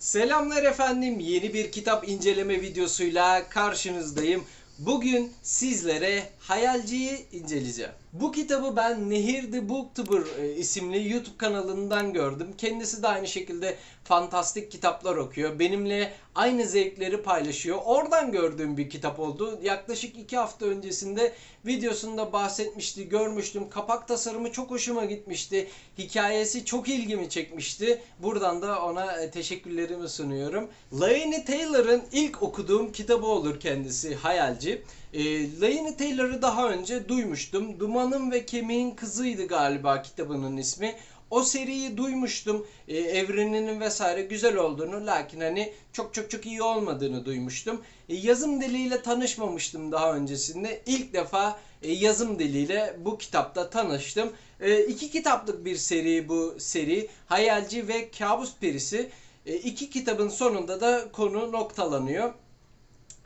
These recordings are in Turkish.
Selamlar efendim. Yeni bir kitap inceleme videosuyla karşınızdayım. Bugün sizlere Hayalci'yi inceleyeceğim. Bu kitabı ben Nehir the Booktuber e, isimli YouTube kanalından gördüm. Kendisi de aynı şekilde fantastik kitaplar okuyor. Benimle aynı zevkleri paylaşıyor. Oradan gördüğüm bir kitap oldu. Yaklaşık iki hafta öncesinde videosunda bahsetmişti, görmüştüm. Kapak tasarımı çok hoşuma gitmişti. Hikayesi çok ilgimi çekmişti. Buradan da ona e, teşekkürlerimi sunuyorum. Laini Taylor'ın ilk okuduğum kitabı olur kendisi Hayalci. E, Laini Taylor'ı daha önce duymuştum. Dumanın ve Kemiğin Kızıydı galiba kitabının ismi. O seriyi duymuştum. E, evreninin vesaire güzel olduğunu lakin hani çok çok çok iyi olmadığını duymuştum. E, yazım diliyle tanışmamıştım daha öncesinde. İlk defa e, yazım diliyle bu kitapta tanıştım. E, iki kitaplık bir seri bu seri. Hayalci ve Kabus Perisi. E, iki kitabın sonunda da konu noktalanıyor.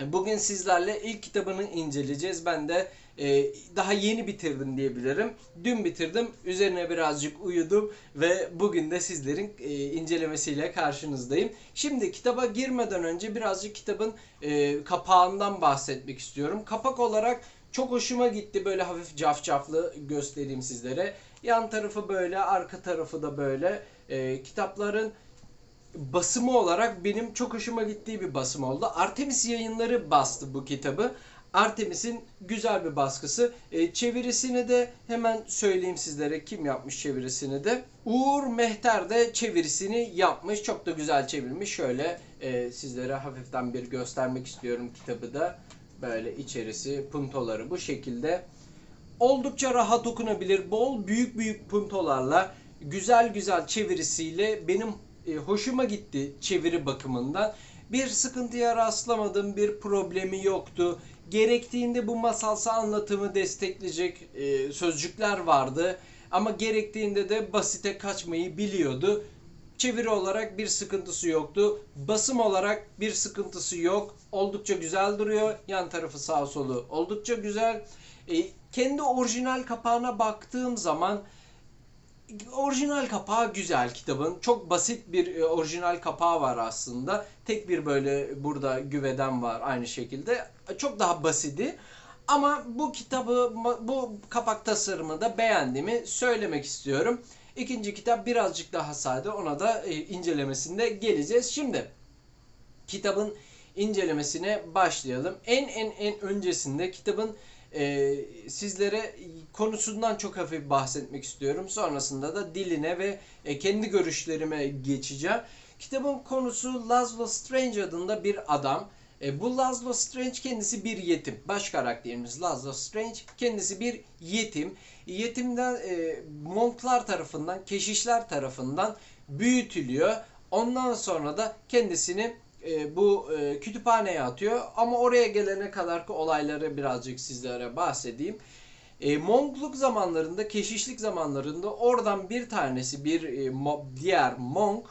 Bugün sizlerle ilk kitabını inceleyeceğiz. Ben de e, daha yeni bitirdim diyebilirim. Dün bitirdim. Üzerine birazcık uyudum ve bugün de sizlerin e, incelemesiyle karşınızdayım. Şimdi kitaba girmeden önce birazcık kitabın e, kapağından bahsetmek istiyorum. Kapak olarak çok hoşuma gitti. Böyle hafif cafcaflı göstereyim sizlere. Yan tarafı böyle, arka tarafı da böyle. E, kitapların basımı olarak benim çok hoşuma gittiği bir basım oldu. Artemis yayınları bastı bu kitabı. Artemis'in güzel bir baskısı. E, çevirisini de hemen söyleyeyim sizlere kim yapmış çevirisini de. Uğur Mehter de çevirisini yapmış. Çok da güzel çevirmiş. Şöyle e, sizlere hafiften bir göstermek istiyorum kitabı da. Böyle içerisi, puntoları bu şekilde. Oldukça rahat okunabilir. Bol büyük büyük puntolarla güzel güzel çevirisiyle benim e, hoşuma gitti çeviri bakımından. Bir sıkıntıya rastlamadım, bir problemi yoktu. Gerektiğinde bu masalsa anlatımı destekleyecek e, sözcükler vardı. Ama gerektiğinde de basite kaçmayı biliyordu. Çeviri olarak bir sıkıntısı yoktu. Basım olarak bir sıkıntısı yok. Oldukça güzel duruyor. Yan tarafı sağ solu oldukça güzel. E, kendi orijinal kapağına baktığım zaman orijinal kapağı güzel kitabın. Çok basit bir e, orijinal kapağı var aslında. Tek bir böyle burada güveden var aynı şekilde. Çok daha basidi. Ama bu kitabı, bu kapak tasarımını da beğendiğimi söylemek istiyorum. İkinci kitap birazcık daha sade. Ona da e, incelemesinde geleceğiz. Şimdi kitabın incelemesine başlayalım. En en en öncesinde kitabın e, sizlere konusundan çok hafif bahsetmek istiyorum. Sonrasında da diline ve e, kendi görüşlerime geçeceğim. Kitabın konusu Laszlo Strange adında bir adam. E, bu Laszlo Strange kendisi bir yetim. Baş karakterimiz Laszlo Strange kendisi bir yetim. Yetimden e, monklar tarafından, keşişler tarafından büyütülüyor. Ondan sonra da kendisini e, bu e, kütüphaneye atıyor. Ama oraya gelene kadar ki olayları birazcık sizlere bahsedeyim. E, monkluk zamanlarında, keşişlik zamanlarında oradan bir tanesi bir e, mo, diğer monk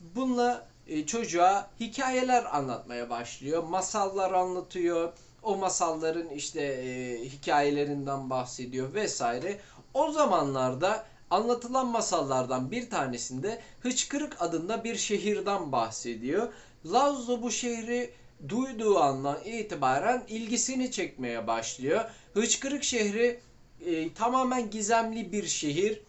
bununla e, çocuğa hikayeler anlatmaya başlıyor. Masallar anlatıyor. O masalların işte e, hikayelerinden bahsediyor vesaire. O zamanlarda anlatılan masallardan bir tanesinde Hıçkırık adında bir şehirden bahsediyor. Lazlo bu şehri duyduğu andan itibaren ilgisini çekmeye başlıyor. Hıçkırık şehri e, tamamen gizemli bir şehir.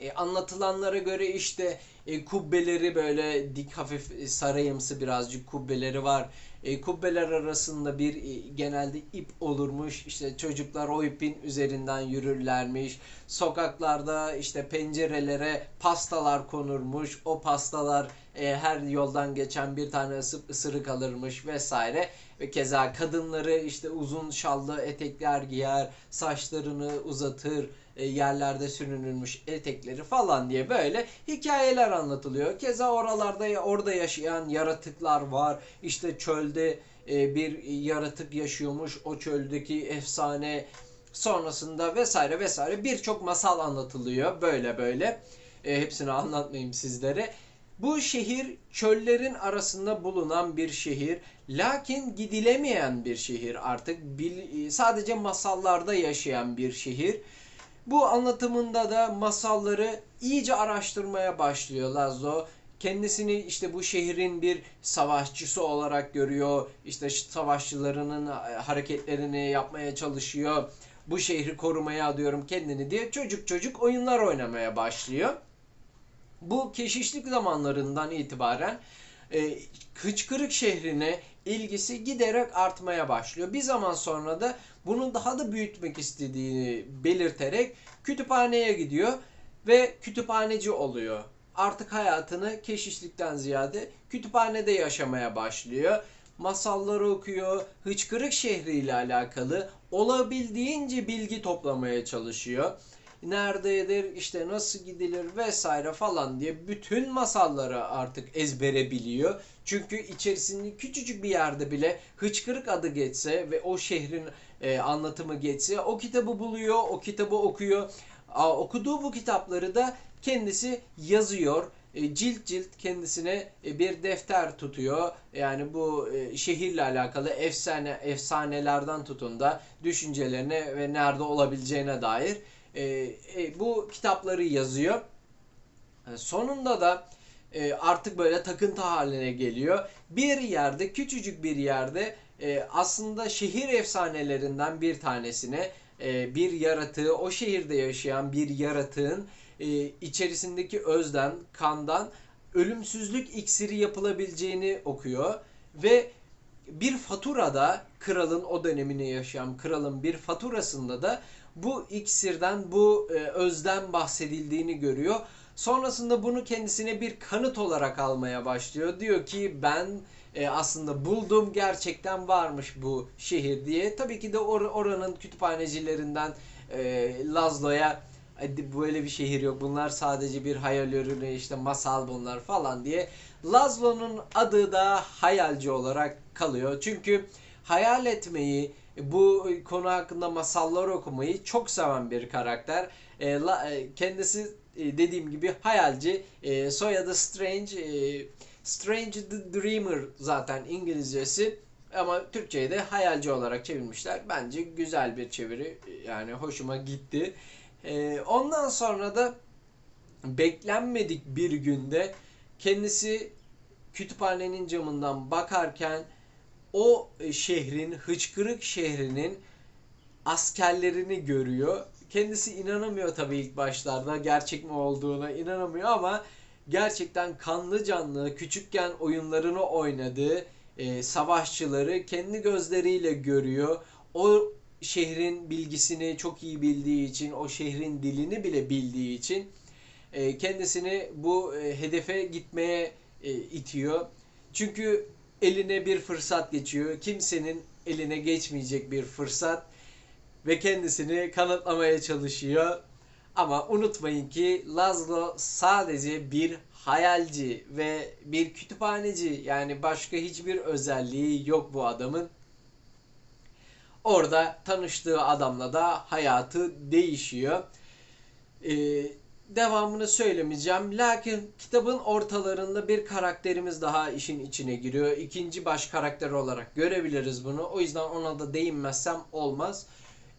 E, anlatılanlara göre işte e, kubbeleri böyle dik hafif e, sarayımsı birazcık kubbeleri var. E, kubbeler arasında bir e, genelde ip olurmuş. İşte çocuklar o ipin üzerinden yürürlermiş. Sokaklarda işte pencerelere pastalar konurmuş. O pastalar e, her yoldan geçen bir tane ısıp ısırık alırmış vesaire. Ve keza kadınları işte uzun şallı etekler giyer, saçlarını uzatır, yerlerde sürünülmüş etekleri falan diye böyle hikayeler anlatılıyor. Keza oralarda orada yaşayan yaratıklar var. İşte çölde e, bir yaratık yaşıyormuş. O çöldeki efsane sonrasında vesaire vesaire birçok masal anlatılıyor böyle böyle. E, hepsini anlatmayayım sizlere. Bu şehir çöllerin arasında bulunan bir şehir. Lakin gidilemeyen bir şehir artık. Sadece masallarda yaşayan bir şehir. Bu anlatımında da masalları iyice araştırmaya başlıyor Lazo. kendisini işte bu şehrin bir savaşçısı olarak görüyor. İşte savaşçılarının e, hareketlerini yapmaya çalışıyor. Bu şehri korumaya adıyorum kendini diye çocuk çocuk oyunlar oynamaya başlıyor. Bu keşişlik zamanlarından itibaren e, Hıçkırık şehrine ilgisi giderek artmaya başlıyor. Bir zaman sonra da bunu daha da büyütmek istediğini belirterek kütüphaneye gidiyor ve kütüphaneci oluyor. Artık hayatını keşişlikten ziyade kütüphanede yaşamaya başlıyor. Masalları okuyor, Hıçkırık şehri ile alakalı olabildiğince bilgi toplamaya çalışıyor nerededir, işte nasıl gidilir vesaire falan diye bütün masalları artık ezbere biliyor. Çünkü içerisinde küçücük bir yerde bile hıçkırık adı geçse ve o şehrin e, anlatımı geçse o kitabı buluyor, o kitabı okuyor. A, okuduğu bu kitapları da kendisi yazıyor. E, cilt cilt kendisine e, bir defter tutuyor. Yani bu e, şehirle alakalı efsane efsanelerden tutun da düşüncelerine ve nerede olabileceğine dair e, e, bu kitapları yazıyor. E, sonunda da e, artık böyle takıntı haline geliyor. Bir yerde, küçücük bir yerde e, aslında şehir efsanelerinden bir tanesine e, bir yaratığı, o şehirde yaşayan bir yaratığın e, içerisindeki özden, kandan ölümsüzlük iksiri yapılabileceğini okuyor ve bir faturada kralın o dönemini yaşayan kralın bir faturasında da bu iksirden, bu e, özden bahsedildiğini görüyor. Sonrasında bunu kendisine bir kanıt olarak almaya başlıyor. Diyor ki ben e, aslında buldum gerçekten varmış bu şehir diye. Tabii ki de or oranın kütüphanecilerinden e, Lazlo'ya böyle bir şehir yok. Bunlar sadece bir hayal ürünü işte masal bunlar falan diye. Lazlo'nun adı da hayalci olarak kalıyor. Çünkü hayal etmeyi, bu konu hakkında masallar okumayı çok seven bir karakter. E, e, kendisi e, dediğim gibi hayalci. E, soyadı Strange. E, Strange the Dreamer zaten İngilizcesi. Ama Türkçe'ye de hayalci olarak çevirmişler. Bence güzel bir çeviri. Yani hoşuma gitti. E, ondan sonra da beklenmedik bir günde kendisi kütüphanenin camından bakarken o şehrin, hıçkırık şehrinin askerlerini görüyor. Kendisi inanamıyor tabii ilk başlarda gerçek mi olduğuna inanamıyor ama gerçekten kanlı canlı küçükken oyunlarını oynadığı e, savaşçıları kendi gözleriyle görüyor. O şehrin bilgisini çok iyi bildiği için, o şehrin dilini bile bildiği için e, kendisini bu e, hedefe gitmeye e, itiyor. Çünkü eline bir fırsat geçiyor. Kimsenin eline geçmeyecek bir fırsat ve kendisini kanıtlamaya çalışıyor. Ama unutmayın ki Lazlo sadece bir hayalci ve bir kütüphaneci. Yani başka hiçbir özelliği yok bu adamın. Orada tanıştığı adamla da hayatı değişiyor. Ee, devamını söylemeyeceğim. Lakin kitabın ortalarında bir karakterimiz daha işin içine giriyor. İkinci baş karakter olarak görebiliriz bunu. O yüzden ona da değinmezsem olmaz.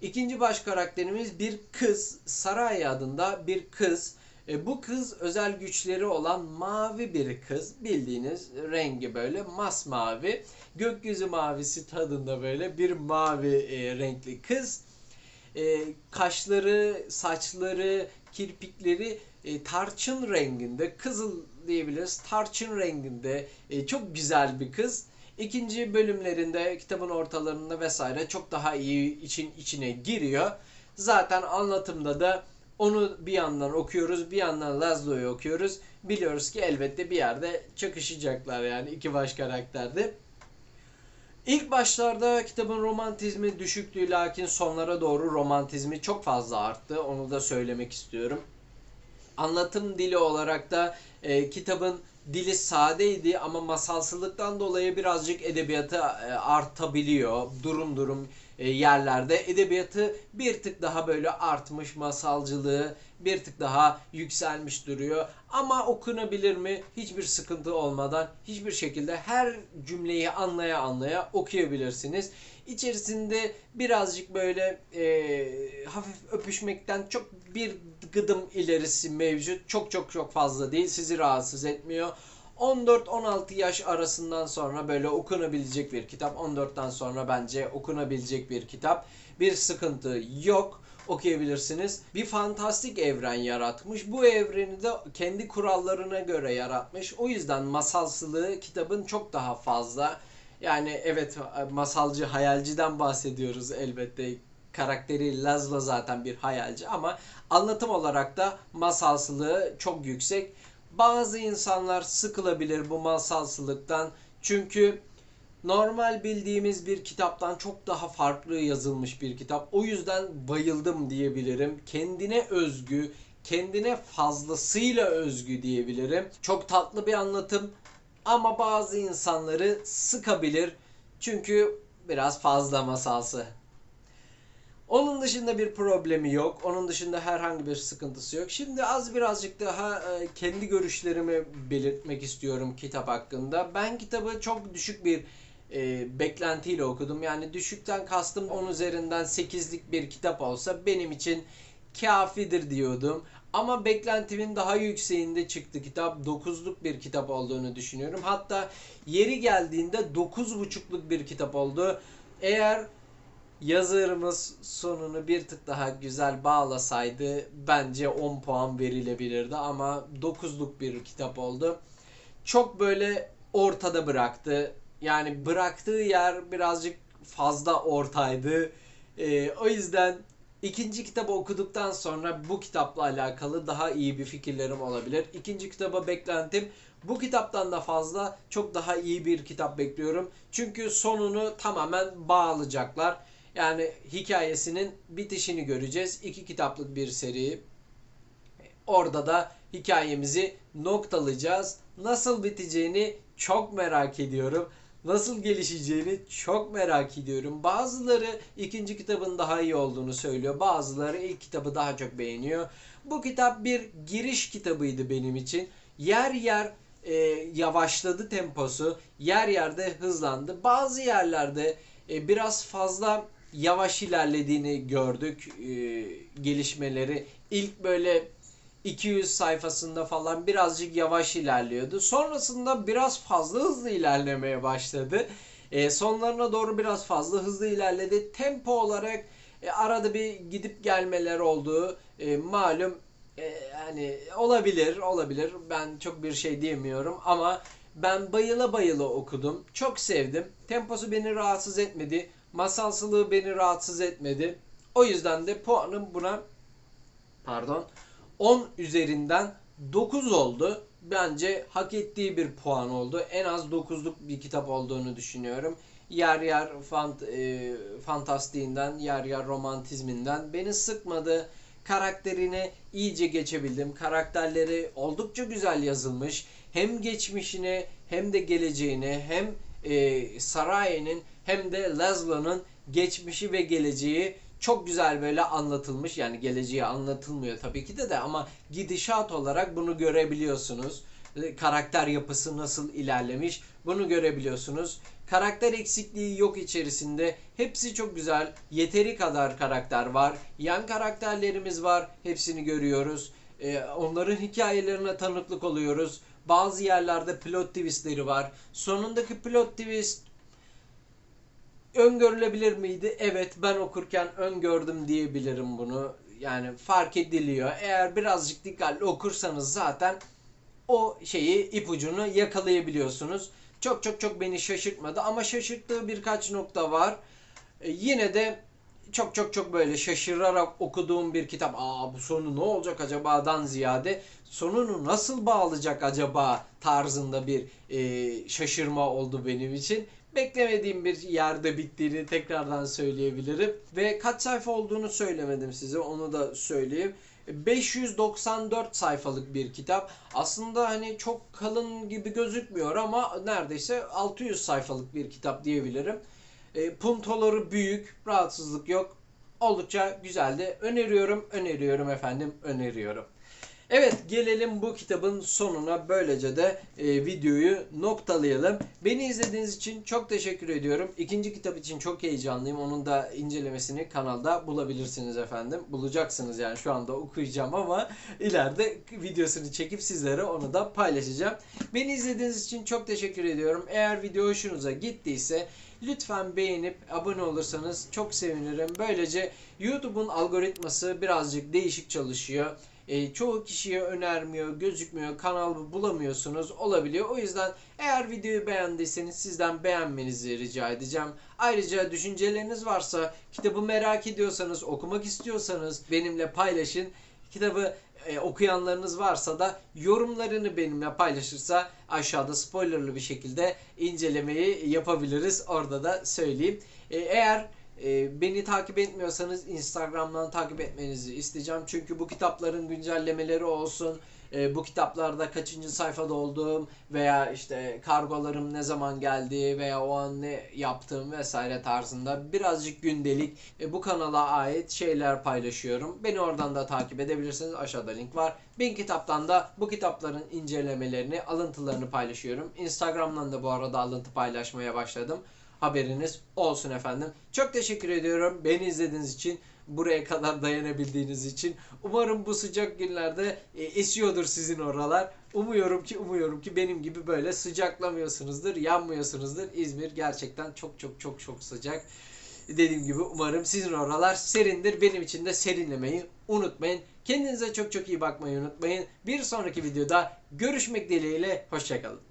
İkinci baş karakterimiz bir kız. Saray adında bir kız. E, bu kız özel güçleri olan mavi bir kız. Bildiğiniz rengi böyle masmavi. Gökyüzü mavisi tadında böyle bir mavi e, renkli kız. E, kaşları, saçları, kirpikleri e, tarçın renginde, kızıl diyebiliriz. Tarçın renginde e, çok güzel bir kız. İkinci bölümlerinde kitabın ortalarında vesaire çok daha iyi için içine giriyor. Zaten anlatımda da onu bir yandan okuyoruz, bir yandan Laszlo'yu okuyoruz. Biliyoruz ki elbette bir yerde çakışacaklar yani iki baş karakterde. İlk başlarda kitabın romantizmi düşüktü lakin sonlara doğru romantizmi çok fazla arttı. Onu da söylemek istiyorum. Anlatım dili olarak da e, kitabın dili sadeydi ama masalsılıktan dolayı birazcık edebiyatı e, artabiliyor. Durum durum yerlerde edebiyatı bir tık daha böyle artmış masalcılığı bir tık daha yükselmiş duruyor. Ama okunabilir mi? Hiçbir sıkıntı olmadan hiçbir şekilde her cümleyi anlaya anlaya okuyabilirsiniz. İçerisinde birazcık böyle e, hafif öpüşmekten çok bir gıdım ilerisi mevcut. Çok çok çok fazla değil. Sizi rahatsız etmiyor. 14-16 yaş arasından sonra böyle okunabilecek bir kitap. 14'ten sonra bence okunabilecek bir kitap. Bir sıkıntı yok okuyabilirsiniz. Bir fantastik evren yaratmış. Bu evreni de kendi kurallarına göre yaratmış. O yüzden masalsılığı kitabın çok daha fazla. Yani evet masalcı, hayalciden bahsediyoruz elbette. Karakteri Laszlo zaten bir hayalci ama anlatım olarak da masalsılığı çok yüksek. Bazı insanlar sıkılabilir bu masalsılıktan. Çünkü normal bildiğimiz bir kitaptan çok daha farklı yazılmış bir kitap. O yüzden bayıldım diyebilirim. Kendine özgü, kendine fazlasıyla özgü diyebilirim. Çok tatlı bir anlatım ama bazı insanları sıkabilir. Çünkü biraz fazla masalsı. Onun dışında bir problemi yok. Onun dışında herhangi bir sıkıntısı yok. Şimdi az birazcık daha e, kendi görüşlerimi belirtmek istiyorum kitap hakkında. Ben kitabı çok düşük bir e, beklentiyle okudum. Yani düşükten kastım 10 üzerinden 8'lik bir kitap olsa benim için kafidir diyordum. Ama beklentimin daha yükseğinde çıktı kitap. 9'luk bir kitap olduğunu düşünüyorum. Hatta yeri geldiğinde 9.5'luk bir kitap oldu. Eğer yazarımız sonunu bir tık daha güzel bağlasaydı bence 10 puan verilebilirdi ama 9'luk bir kitap oldu. Çok böyle ortada bıraktı. Yani bıraktığı yer birazcık fazla ortaydı. Ee, o yüzden ikinci kitabı okuduktan sonra bu kitapla alakalı daha iyi bir fikirlerim olabilir. İkinci kitaba beklentim bu kitaptan da fazla çok daha iyi bir kitap bekliyorum. Çünkü sonunu tamamen bağlayacaklar. Yani hikayesinin bitişini göreceğiz. İki kitaplık bir seri. Orada da hikayemizi noktalayacağız. Nasıl biteceğini çok merak ediyorum. Nasıl gelişeceğini çok merak ediyorum. Bazıları ikinci kitabın daha iyi olduğunu söylüyor. Bazıları ilk kitabı daha çok beğeniyor. Bu kitap bir giriş kitabıydı benim için. Yer yer e, yavaşladı temposu. Yer yerde hızlandı. Bazı yerlerde e, biraz fazla yavaş ilerlediğini gördük e, gelişmeleri. İlk böyle 200 sayfasında falan birazcık yavaş ilerliyordu. Sonrasında biraz fazla hızlı ilerlemeye başladı. E, sonlarına doğru biraz fazla hızlı ilerledi. Tempo olarak e, arada bir gidip gelmeler oldu. E, malum e, yani olabilir, olabilir. Ben çok bir şey diyemiyorum ama ben bayıla bayıla okudum. Çok sevdim. Temposu beni rahatsız etmedi. Masalsılığı beni rahatsız etmedi. O yüzden de puanım buna pardon 10 üzerinden 9 oldu. Bence hak ettiği bir puan oldu. En az 9'luk bir kitap olduğunu düşünüyorum. Yer yer fant e, fantastiğinden, yer yer romantizminden beni sıkmadı. Karakterine iyice geçebildim. Karakterleri oldukça güzel yazılmış. Hem geçmişine hem de geleceğine hem e, Saraye'nin hem de Laszlo'nun geçmişi ve geleceği çok güzel böyle anlatılmış. Yani geleceği anlatılmıyor tabii ki de de ama gidişat olarak bunu görebiliyorsunuz. Karakter yapısı nasıl ilerlemiş bunu görebiliyorsunuz. Karakter eksikliği yok içerisinde. Hepsi çok güzel. Yeteri kadar karakter var. Yan karakterlerimiz var. Hepsini görüyoruz. Ee, onların hikayelerine tanıklık oluyoruz. Bazı yerlerde plot twistleri var. Sonundaki plot twist öngörülebilir miydi? Evet ben okurken öngördüm diyebilirim bunu. Yani fark ediliyor. Eğer birazcık dikkatli okursanız zaten o şeyi ipucunu yakalayabiliyorsunuz. Çok çok çok beni şaşırtmadı ama şaşırttığı birkaç nokta var. E, yine de çok çok çok böyle şaşırarak okuduğum bir kitap. Aa bu sonu ne olacak acabadan ziyade sonunu nasıl bağlayacak acaba tarzında bir e, şaşırma oldu benim için beklemediğim bir yerde bittiğini tekrardan söyleyebilirim. Ve kaç sayfa olduğunu söylemedim size onu da söyleyeyim. 594 sayfalık bir kitap. Aslında hani çok kalın gibi gözükmüyor ama neredeyse 600 sayfalık bir kitap diyebilirim. E, puntoları büyük, rahatsızlık yok. Oldukça güzeldi. Öneriyorum, öneriyorum efendim, öneriyorum. Evet gelelim bu kitabın sonuna. Böylece de e, videoyu noktalayalım. Beni izlediğiniz için çok teşekkür ediyorum. İkinci kitap için çok heyecanlıyım. Onun da incelemesini kanalda bulabilirsiniz efendim. Bulacaksınız yani şu anda okuyacağım ama ileride videosunu çekip sizlere onu da paylaşacağım. Beni izlediğiniz için çok teşekkür ediyorum. Eğer video hoşunuza gittiyse lütfen beğenip abone olursanız çok sevinirim. Böylece YouTube'un algoritması birazcık değişik çalışıyor. E, çoğu kişiye önermiyor, gözükmüyor, kanal bulamıyorsunuz olabiliyor. O yüzden eğer videoyu beğendiyseniz sizden beğenmenizi rica edeceğim. Ayrıca düşünceleriniz varsa, kitabı merak ediyorsanız, okumak istiyorsanız benimle paylaşın. Kitabı e, okuyanlarınız varsa da yorumlarını benimle paylaşırsa aşağıda spoilerlı bir şekilde incelemeyi yapabiliriz. Orada da söyleyeyim. E, eğer e, beni takip etmiyorsanız Instagram'dan takip etmenizi isteyeceğim. Çünkü bu kitapların güncellemeleri olsun, e, bu kitaplarda kaçıncı sayfada olduğum veya işte kargolarım ne zaman geldiği veya o an ne yaptığım vesaire tarzında birazcık gündelik e, bu kanala ait şeyler paylaşıyorum. Beni oradan da takip edebilirsiniz. Aşağıda link var. Bin kitaptan da bu kitapların incelemelerini, alıntılarını paylaşıyorum. Instagram'dan da bu arada alıntı paylaşmaya başladım. Haberiniz olsun efendim. Çok teşekkür ediyorum beni izlediğiniz için. Buraya kadar dayanabildiğiniz için. Umarım bu sıcak günlerde e, esiyordur sizin oralar. Umuyorum ki umuyorum ki benim gibi böyle sıcaklamıyorsunuzdur, yanmıyorsunuzdur. İzmir gerçekten çok çok çok çok sıcak. Dediğim gibi umarım sizin oralar serindir. Benim için de serinlemeyi unutmayın. Kendinize çok çok iyi bakmayı unutmayın. Bir sonraki videoda görüşmek dileğiyle. Hoşçakalın.